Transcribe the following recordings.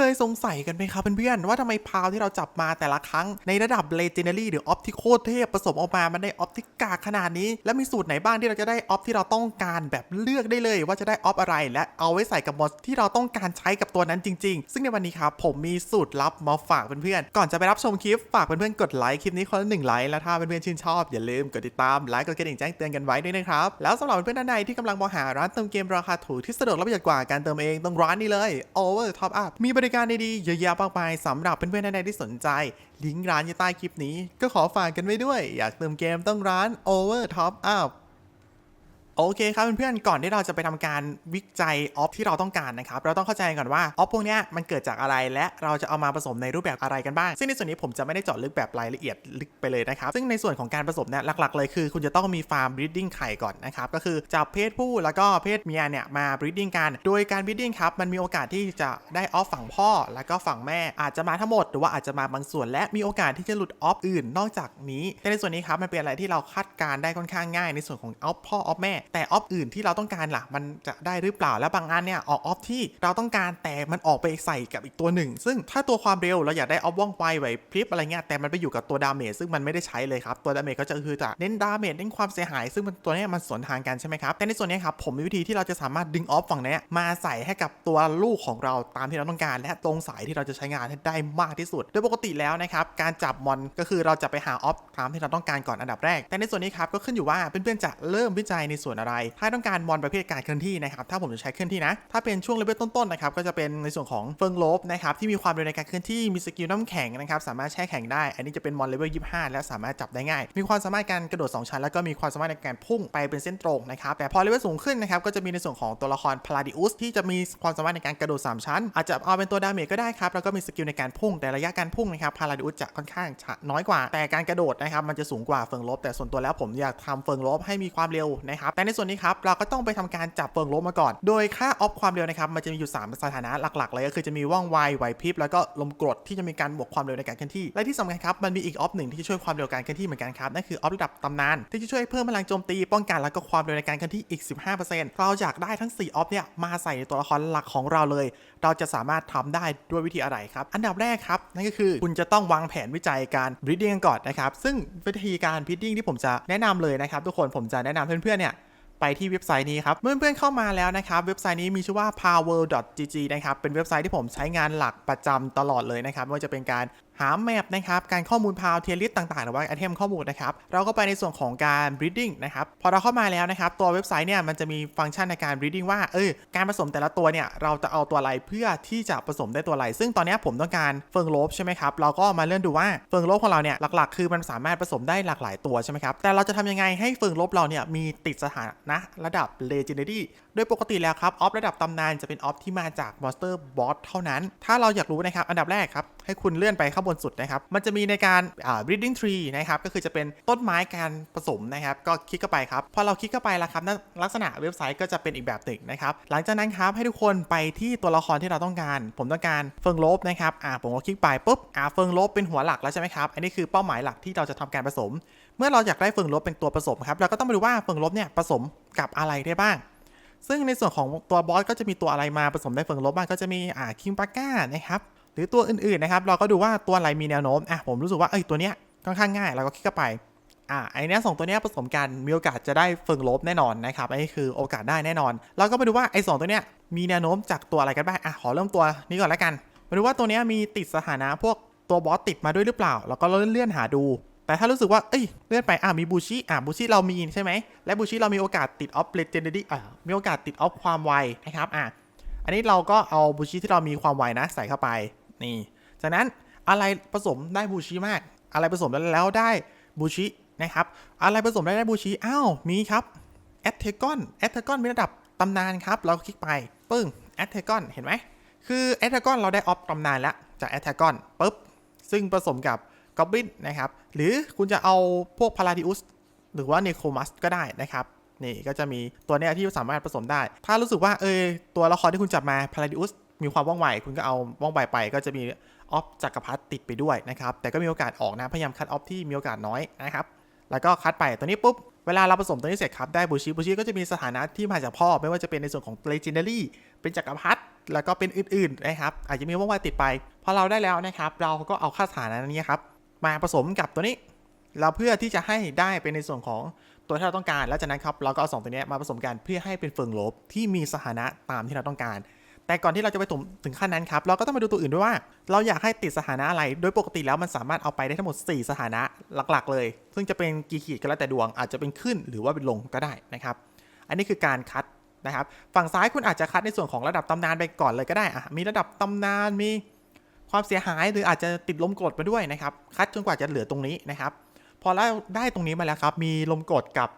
เคยสงสัยกันไหมครับเพื่อนๆว่าทำไมพาวที่เราจับมาแต่ละครั้งในระดับ Legendary หรือออฟที่โคตรเทพผสมออกมามันได้ออฟที่กากขนาดนี้ และมีสูตรไหนบ้างที่เราจะได้ออฟที่เราต้องการแบบเลือกได้เลย ว่าจะได้ออฟอะไร และเอาไว้ใส่กับมอสที่เราต้องการใช้กับตัวนั้นจริง ๆ ซึ่งในวันนี้ครับผมมีสูตรลับมาฝากเพื่อนๆก่อนจะไปรับชมคลิปฝากเพื่อนๆกดไลค์คลิปนี้คนละหนึ่งไลค์และถ้าเพื่อนๆชื่นชอบอย่าลืมกดติดตามไลค์กดกระดิ่งแจ้งเตือนกันไว้ด้วยนะครับแล้วสำหรับเพื่อนๆท่านใดที่กำลังมองหาร้านเติมเกมราคาถูกที่สะดวกและประหยัดกว่าการเติมเองต้องร้านนี้เลย Over Top Up มีบริการดีๆเยอะแยะมากมายสำหรับเพื่อนๆท่านใดที่สนใจ ลิงก์ร้านอยู่ใต้คลิปนี้ ก็ขอฝากกันไว้ด้วย อยากเติมเกมต้องร้าน Over Top Up โอเคครับเพื่อนๆก่อนที่เราจะไปทำการวิจัยออฟที่เราต้องการนะครับเราต้องเข้าใจก่อนว่าออฟพวกนี้มันเกิดจากอะไรและเราจะเอามาผสมในรูปแบบอะไรกันบ้าง ซึ่งในส่วนนี้ผมจะไม่ได้เจาะลึกแบบรายละเอียดลึกไปเลยนะครับซึ่งในส่วนของการผสมเนี่ยหลักๆเลยคือ คุณจะต้องมีฟาร์มบรีดดิ้งไข่ก่อนนะครับก็คือจับเพศผู้แล้วก็เพศเมียเนี่ยมาบรีดดิ้งกัน โดยการบรีดดิ้งครับมันมีโอกาสที่จะได้ออฟฝั่งพ่อ แล้วก็ฝั่งแม่อาจจะมาทั้งหมดหรือว่าอาจจะมาบางส่วน และมีโอกาสที่จะหลุดออฟอื่นนอกจากนี้แต่ในส่วนนี้ครับมันเป็นอะไรที่เราคาดการได้ค่อนข้างง่าย ในส่วนของออฟพ่อออฟแม่แต่ออฟอื่นที่เราต้องการล่ะ มันจะได้หรือเปล่า และบางอันเนี่ยออกออฟที่เราต้องการแต่มันออกไปใส่กับอีกตัวหนึ่ง ซึ่งถ้าตัวความเร็วเราอยากได้ออฟว่องไวไหวพริบอะไรเงี้ยแต่มันไปอยู่กับตัวดาเมจซึ่งมันไม่ได้ใช้เลยครับตัวดาเมจก็จะคือจะเน้นดาเมจเน้นความเสียหาย ซึ่งมันตัวเนี้ยมันสวนทางกันใช่ไหมครับแต่ในส่วนนี้ครับผมมีวิธีที่เราจะสามารถดึงออฟฝั่งนี้มาใส่ให้กับตัวลูกของเราตามที่เราต้องการ และตรงสายที่เราจะใช้งานให้ได้มากที่สุด โดยปกติแล้วนะครับการจับมอนก็คือเราจะไปหาออฟตามที่เราต้องการก่อนอันดับแรก แต่ในส่วนนี้ครับก็ขึ้นอยู่ว่าเพื่อนๆจะเริ่มวิจัยในส่วนอะไร ถ้าต้องการมอนประเภทการเคลื่อนที่นะครับ ถ้าผมจะใช้เคลื่อนที่นะ ถ้าเป็นช่วงเลเวลต้นๆนะครับ ก็จะเป็นในส่วนของเฟิงโลบนะครับ ที่มีความเร็วในการเคลื่อนที่ มีสกิลน้ำแข็งนะครับ สามารถแช่แข็งได้ อันนี้จะเป็นมอนเลเวล25 และสามารถจับได้ง่าย มีความสามารถการกระโดด 2 ชั้น แล้วก็มีความสามารถในการพุ่งไปเป็นเส้นตรงนะครับ แต่พอเลเวลสูงขึ้นนะครับ ก็จะมีในส่วนของตัวละครพลาดิอุสที่จะมีความสามารถในการกระโดด 3 ชั้น อาจจะเอาเป็นตัวดาเมจก็ได้ครับ แล้วก็มีสกิลในการพุ่ง แต่ระยะการพุ่งนะครับพลาดิอุสจะค่อนข้างช้าน้อยกว่า แต่การกระโดดนะครับมันจะสูงกว่าเฟิงลบแต่ส่วนตัวแล้วผมอยากทำเฟิงลบให้มีความเร็วนะครับแต่ในส่วนนี้ครับเราก็ต้องไปทำการจับเฟิงลบมาก่อน โดยค่าออฟความเร็วนะครับมันจะมีอยู่ 3 สถานะหลักๆเลยก็คือจะมีว่องไวไหวพริบแล้วก็ลมกรดที่จะมีการบวกความเร็วในการเคลื่อนที่และที่สำคัญครับมันมีอีกออฟหนึ่งที่ช่วยความเร็วการเคลื่อนที่เหมือนกันครับนั่นคือออฟระดับตำนาน ที่จะช่วยเพิ่มพลังโจมตีป้องกันแล้วก็ความเร็วในการเคลื่อนที่อีก 15%เราอยากได้ทั้ง 4 ออฟเนี่ยมาใส่ในตัวละครหลักของเราเลย เราจะสามารถทำได้ด้วยวิธีอะไรครับอันดับแรกครับนั่นก็คือคุณจะต้องวางแผนวิจัยการ breeding กันก่อนนะครับซึ่งวิธีการ breeding ที่ผมจะแนะนำเลยนะครับทุกคนผมจะแนะนำเพื่อนๆเนี่ย ไปที่เว็บไซต์นี้ครับ เมื่อเพื่อนๆเข้ามาแล้วนะครับ เว็บไซต์นี้มีชื่อว่า power.gg นะครับ เป็นเว็บไซต์ที่ผมใช้งานหลักประจำตลอดเลยนะครับไม่ว่าจะเป็นการ หาแมปนะครับการข้อมูลพาวเทียริสต่างๆ หรือว่าไอเทมข้อมูลนะครับเราก็ไปในส่วนของการ breeding นะครับพอเราเข้ามาแล้วนะครับตัวเว็บไซต์เนี่ยมันจะมีฟังก์ชันในการ breeding ว่าเออการผสมแต่ละตัวเนี่ยเราจะเอาตัวอะไรเพื่อที่จะผสมได้ตัวอะไร ซึ่งตอนนี้ผมต้องการเฟิงโลบใช่ไหมครับเราก็มาเลื่อนดูว่าเฟิงโลบของเราเนี่ยหลักๆ คือมันสามารถผสมได้หลากหลายตัวใช่ไหมครับแต่เราจะทำยังไงให้เฟิงโลบเราเนี่ยมีติดสถานะระดับ legendary โดยปกติแล้วครับออฟระดับตำนานจะเป็นออฟที่มาจาก monster boss เท่านั้น ถ้าเราอยากรู้นะครับอันดับแรกครับให้คุณเลื่อนไปข้างบนสุดนะครับ มันจะมีในการ breeding tree นะครับ ก็คือจะเป็นต้นไม้การผสมนะครับ ก็คลิกเข้าไปครับ พอเราคลิกเข้าไปแล้วครับลักษณะเว็บไซต์ก็จะเป็นอีกแบบหนึ่งนะครับ หลังจากนั้นครับให้ทุกคนไปที่ตัวละครที่เราต้องการ ผมต้องการเฟิงโลบนะครับ อ่า ผมก็คลิกไปปุ๊บ อ่า เฟิงโลบเป็นหัวหลักแล้วใช่ไหมครับ อันนี้คือเป้าหมายหลักที่เราจะทำการผสม เมื่อเราอยากได้เฟิงลบเป็นตัวผสมครับ เราก็ต้องมาดูว่าเฟิงลบเนี่ยผสมกับอะไรได้บ้างซึ่งในส่วนของตัวบอสก็จะมีตัวอะไรมาผสมได้เฟิงลบบ้างก็จะมีอ่าคิงปาก้านะครับ รือตัวอื่นๆนะครับ เราก็ดูว่าตัวอะไรมีแนวโน้มอะผมรู้สึกว่าเอ้ยตัวเนี้ยค่อนข้างง่ายเราก็คลิกเข้าไปอ่าไอเนี้ยสองตัวเนี้ยผสมกันมีโอกาสจะได้เฟิงลบแน่นอนนะครับอันนี้คือโอกาสได้แน่นอน เราก็มาดูว่าไอสองตัวเนี้ยมีแนวโน้มจากตัวอะไรกันบ้างอะขอเริ่มตัวนี้ก่อนแล้วกัน มาดูว่าตัวเนี้ยมีติดสถานะพวกตัวบอสติดมาด้วยหรือเปล่า แล้วก็เลื่อนๆหาดู แต่ถ้ารู้สึกว่าเอ้ยเลื่อนไปอะมีบูชิอะบูชิเรามีใช่ไหมและบูชิเรามีโอกาสติดออฟเลเจนด r y อะมีโอกาสติดออฟความไวนะครับอะอันนี้เราก็เอาบูชิที่เรามีความไวนะใส่เข้าไป นี่ จากนั้นอะไรผสมได้บูชิมาก อะไรผสมแล้วได้บูชินะครับ อะไรผสมได้ได้บูชิ อ้าว มีครับแอตเทกอนแอตเทกอนมีระดับตำนานครับ เราคลิกไปปึ้งแอตเทกอนเห็นไหม คือแอตเทกอนเราได้ออฟตำนานแล้วจากแอตเทกอนปุ๊บ ซึ่งผสมกับกอบลินนะครับ หรือคุณจะเอาพวกพาราดิอุสหรือว่าเนโครมัสก็ได้นะครับนี่ก็จะมีตัวเนี้ยที่สามารถผสมได้ ถ้ารู้สึกว่าเออตัวละครที่คุณจับมาพาราดิอุส มีความว่องไวคุณก็เอาว่องไวไป ก็จะมีออฟจักรพรรดิติดไปด้วยนะครับ แต่ก็มีโอกาสออกนะ พยายามคัดออฟที่มีโอกาสน้อยนะครับ แล้วก็คัดไปตัวนี้ปุ๊บ เวลาเราผสมตัวนี้เสร็จครับ ได้บูชิ บูชิก็จะมีสถานะที่มาจากพ่อ ไม่ว่าจะเป็นในส่วนของ legendary เป็นจักรพรรดิ แล้วก็เป็นอื่นๆนะครับ อาจจะมีว่องไวติดไป พอเราได้แล้วนะครับ เราก็เอาค่าฐานนั้นนี้ครับ มาผสมกับตัวนี้ เราเพื่อที่จะให้ได้เป็นในส่วนของตัวที่เราต้องการ แล้วจากนั้นครับ เราก็เอาสองตัวนี้มาผสมกันเพื่อให้เป็นเฟิงลบที่มีสถานะตามที่เราต้องการ แต่ก่อนที่เราจะไปถึงถึงขั้นนั้นครับ เราก็ต้องมาดูตัวอื่นด้วยว่า เราอยากให้ติดสถานะอะไร โดยปกติแล้วมันสามารถเอาไปได้ทั้งหมด 4 สถานะหลักๆ เลย ซึ่งจะเป็นกี่ขีดก็แล้วแต่ดวง อาจจะเป็นขึ้นหรือว่าเป็นลงก็ได้นะครับ อันนี้คือการคัดนะครับ ฝั่งซ้ายคุณอาจจะคัดในส่วนของระดับตำนานไปก่อนเลยก็ได้อะมีระดับตำนานมีความเสียหายหรืออาจจะติดลมกดมาด้วยนะครับ คัดจนกว่าจะเหลือตรงนี้นะครับ พอเราได้ตรงนี้มาแล้วครับ มีลมกดกับ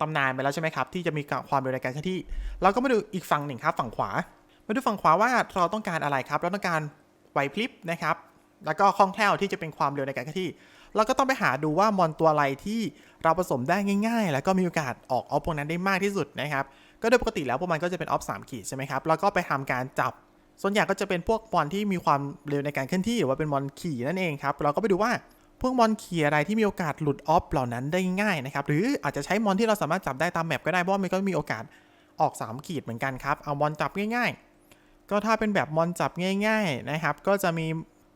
ตำนานไปแล้วใช่ไหมครับ ที่จะมีความเร็วในการที่ เราก็มาดูอีกฝั่งหนึ่งครับ ฝั่งขวา มาดูฝั่งขวาว่าเราต้องการอะไรครับ เราต้องการไหวพริบนะครับ แล้วก็คล่องแคล่วที่จะเป็นความเร็วในการเคลื่อนที่ เราก็ต้องไปหาดูว่ามอนตัวอะไรที่เราผสมได้ง่าย ๆ แล้วก็มีโอกาสออกออฟพวกนั้นได้มากที่สุดนะครับ ก็โดยปกติแล้วพวกมันก็จะเป็นออฟ3ขีดใช่ไหมครับ แล้วก็ไปทำการจับ ส่วนใหญ่ก็จะเป็นพวกมอนที่มีความเร็วในการเคลื่อนที่หรือว่าเป็นมอนขี่นั่นเองครับ เราก็ไปดูว่าพวกมอนขี่อะไรที่มีโอกาสหลุดออฟเหล่านั้นได้ง่ายนะครับ หรืออาจจะใช้มอนที่เราสามารถจับได้ตามแมปก็ได้ เพราะมันก็มีโอกาสออก 3 ขีดเหมือนกันครับ เอามอนจับง่ายๆ ก็ถ้าเป็นแบบมอนจับง่ายๆนะครับ ก็จะมี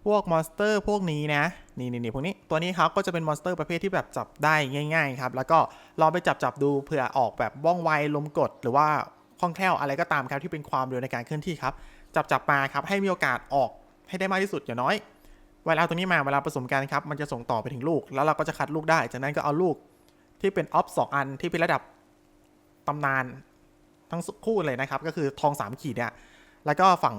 พวกมอนสเตอร์พวกนี้นะนี่นี่พวกนี้ ตัวนี้ครับก็จะเป็นมอนสเตอร์ประเภทที่แบบจับได้ง่าย ๆ ครับ แล้วก็ลองไปจับจับดูเผื่อออกแบบว่องไวลมกดหรือว่าคล่องแคล่วอะไรก็ตามครับที่เป็นความเร็วในการเคลื่อนที่ครับ จับจับมาครับให้มีโอกาสออกให้ได้มากที่สุดอย่างน้อย เวลาเอาตัวนี้มาเวลาผสมกันครับมันจะส่งต่อไปถึงลูก แล้วเราก็จะคัดลูกได้ จากนั้นก็เอาลูกที่เป็นออฟสองอันที่เป็นระดับตำนานทั้งคู่เลยนะครับ ก็คือทองสามขีดเนี่ย แล้วก็ฝั่ง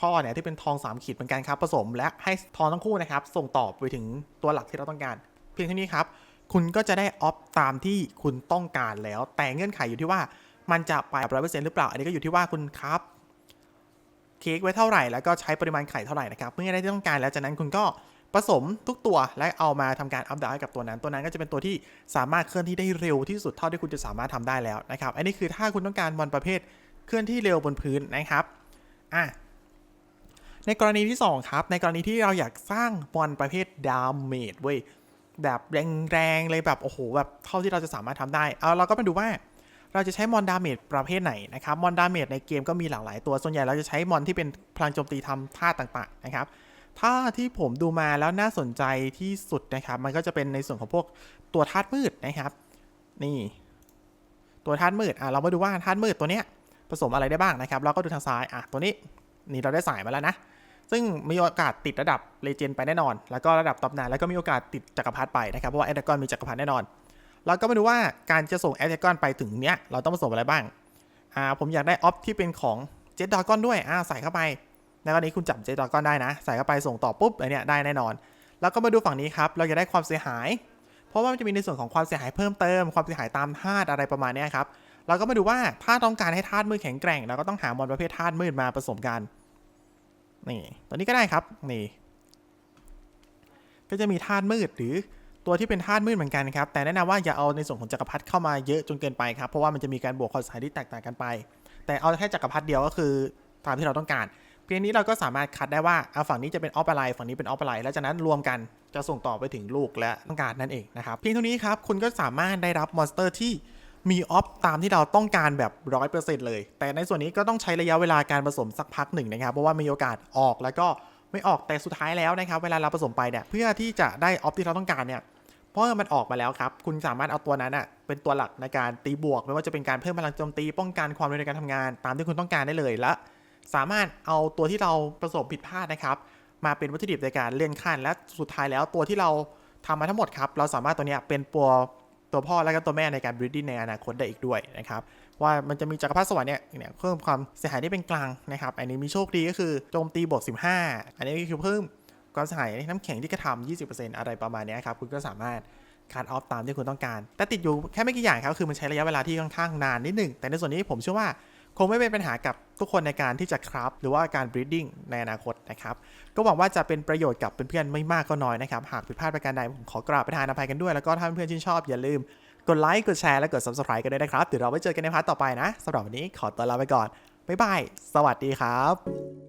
พ่อเนี่ยที่เป็นทองสามขีดเหมือนกันครับผสม และให้ทองทั้งคู่นะครับ ส่งต่อไปถึงตัวหลักที่เราต้องการ เพียงเท่านี้ครับ คุณก็จะได้ออฟตามที่คุณต้องการแล้ว แต่เงื่อนไขอยู่ที่ว่ามันจะไปร้อยเปอร์เซ็นต์หรือเปล่า อันนี้ก็อยู่ที่ว่าคุณครับเค้กไว้เท่าไหร่แล้วก็ใช้ปริมาณไข่เท่าไหร่นะครับเมื่อได้ที่ต้องการแล้วจากนั้นคุณก็ผสมทุกตัวและเอามาทำการอัปเดตให้กับตัวนั้น ตัวนั้นก็จะเป็นตัวที่สามารถเคลื่อนที่ได้เร็วที่สุดเท่าที่คุณจะสามารถทำได้แล้วนะครับ อันนี้คือถ้าคุณต้องการบอลประเภท เคลื่อนที่เร็วบนพื้นนะครับอะในกรณีที่ 2 ครับ ในกรณีที่เราอยากสร้างบอลประเภทดาเมจเว้ยแบบแรงๆเลยแบบโอ้โหแบบเท่าที่เราจะสามารถทำได้ เอาเราก็มาดูว่าเราจะใช้มอนดาเมจประเภทไหนนะครับมอนดาเมจในเกมก็มีหลากหลายตัว ส่วนใหญ่เราจะใช้มอนที่เป็นพลังโจมตีทำท่าต่างๆนะครับถ้าที่ผมดูมาแล้วน่าสนใจที่สุดนะครับมันก็จะเป็นในส่วนของพวกตัวธาตุมืดนะครับ นี่ ตัวธาตุมืดอะเรามาดูว่าธาตุมืดตัวเนี้ย ผสมอะไรได้บ้างนะครับ เราก็ดูทางซ้าย อะ ตัวนี้นี่เราได้สายมาแล้วนะ ซึ่งมีโอกาสติดระดับเลเจนด์ไปแน่นอน แล้วก็ระดับตำนานแล้วก็มีโอกาสติดจักรพรรดิไปนะครับ เพราะว่าแอดกอนมีจักรพรรดิแน่นอน เราก็มาดูว่าการจะส่งแอดกอนไปถึงเนี้ยเราต้องผสมอะไรบ้าง อ่า ผมอยากได้ออฟที่เป็นของเจ็ดดากอนด้วย อ่า ใส่เข้าไป ในกรณีคุณจับเจ็ดดากอนได้นะ ใส่เข้าไปส่งต่อปุ๊บอันเนี้ยได้แน่นอน แล้วก็มาดูฝั่งนี้ครับ เราจะได้ความเสียหาย เพราะว่ามันจะมีในส่วนของความเสียหายเพิ่มเติม ความเสียหายตามธาตุอะไรประมาณเนี้ครับ เราก็มาดูว่าถ้าต้องการให้ธาตุมืดแข็งแกร่งเราก็ต้องหามอนประเภทธาตุมืดมาผสมกันนี่ตัวนี้ก็ได้ครับนี่ก็จะมีธาตุมืดหรือตัวที่เป็นธาตุมืดเหมือนกันครับ แต่แนะนำว่าอย่าเอาในส่วนของจักรพรรดิเข้ามาเยอะจนเกินไปครับ เพราะว่ามันจะมีการบวกความเสียหายที่แตกต่างกันไป แต่เอาแค่จักรพรรดิเดียวก็คือตามที่เราต้องการ เพียงนี้เราก็สามารถคัดได้ว่าเอาฝั่งนี้จะเป็นออฟอะไรฝั่งนี้เป็นออฟอะไรแล้วจากนั้นรวมกันจะส่งต่อไปถึงลูกและต้องการนั่นเองนะครับ เพียงเท่านี้ครับคุณก็สามารถได้รับมอนสเตอร์ที่ มีออฟตามที่เราต้องการแบบร้อยเปอร์เซ็นต์เลย แต่ในส่วนนี้ก็ต้องใช้ระยะเวลาการผสมสักพักหนึ่งนะครับ เพราะว่ามีโอกาสออกแล้วก็ไม่ออกแต่สุดท้ายแล้วนะครับ เวลาเราผสมไปเนี่ยเพื่อที่จะได้ออฟที่เราต้องการเนี่ยเพราะมันออกมาแล้วครับ คุณสามารถเอาตัวนั้นอะเป็นตัวหลักในการตีบวก ไม่ว่าจะเป็นการเพิ่มพลังโจมตี ป้องกันความเร็วในการทำงาน ตามที่คุณต้องการได้เลย และ สามารถเอาตัวที่เราประสบผิดพลาดนะครับ มาเป็นวัตถุดิบในการเลื่อนขั้น และสุดท้ายแล้วตัวที่เราทำมาทั้งหมดครับ เราสามารถตัวนี้เป็นตัว ตัวพ่อและก็ตัวแม่ในการ breeding ในอนาคตได้อีกด้วยนะครับว่ามันจะมีจักรพรรดิสวรรค์เนี่ยเนี่ยเพิ่มความเสียหายที่เป็นกลางนะครับ อันนี้มีโชคดีก็คือโจมตีบวก15 อันนี้ก็คือเพิ่มความเสียหายน้ำแข็งที่กระทำ20%อะไรประมาณนี้ครับคุณก็สามารถคัดออฟตามที่คุณต้องการ แต่ติดอยู่แค่ไม่กี่อย่างครับคือมันใช้ระยะเวลาที่ค่อนข้างนานนิดหนึ่งแต่ในส่วนนี้ผมเชื่อว่าคงไม่เป็นปัญหากับ ทุกคนในการที่จะคราฟหรือว่าการบรีดดิ้งในอนาคตนะครับ ก็หวังว่าจะเป็นประโยชน์กับเพื่อนๆไม่มากก็น้อยนะครับ หากผิดพลาดประการใดผมขอกราบประทานอภัยกันด้วย แล้วก็ถ้าเพื่อนๆชื่นชอบอย่าลืมกดไลค์กดแชร์และกด subscribe กันด้วยนะครับเดี๋ยวเราไว้เจอกันในพาร์ทต่อไปนะสำหรับวันนี้ขอตัวลาไปก่อนบ๊ายบายสวัสดีครับ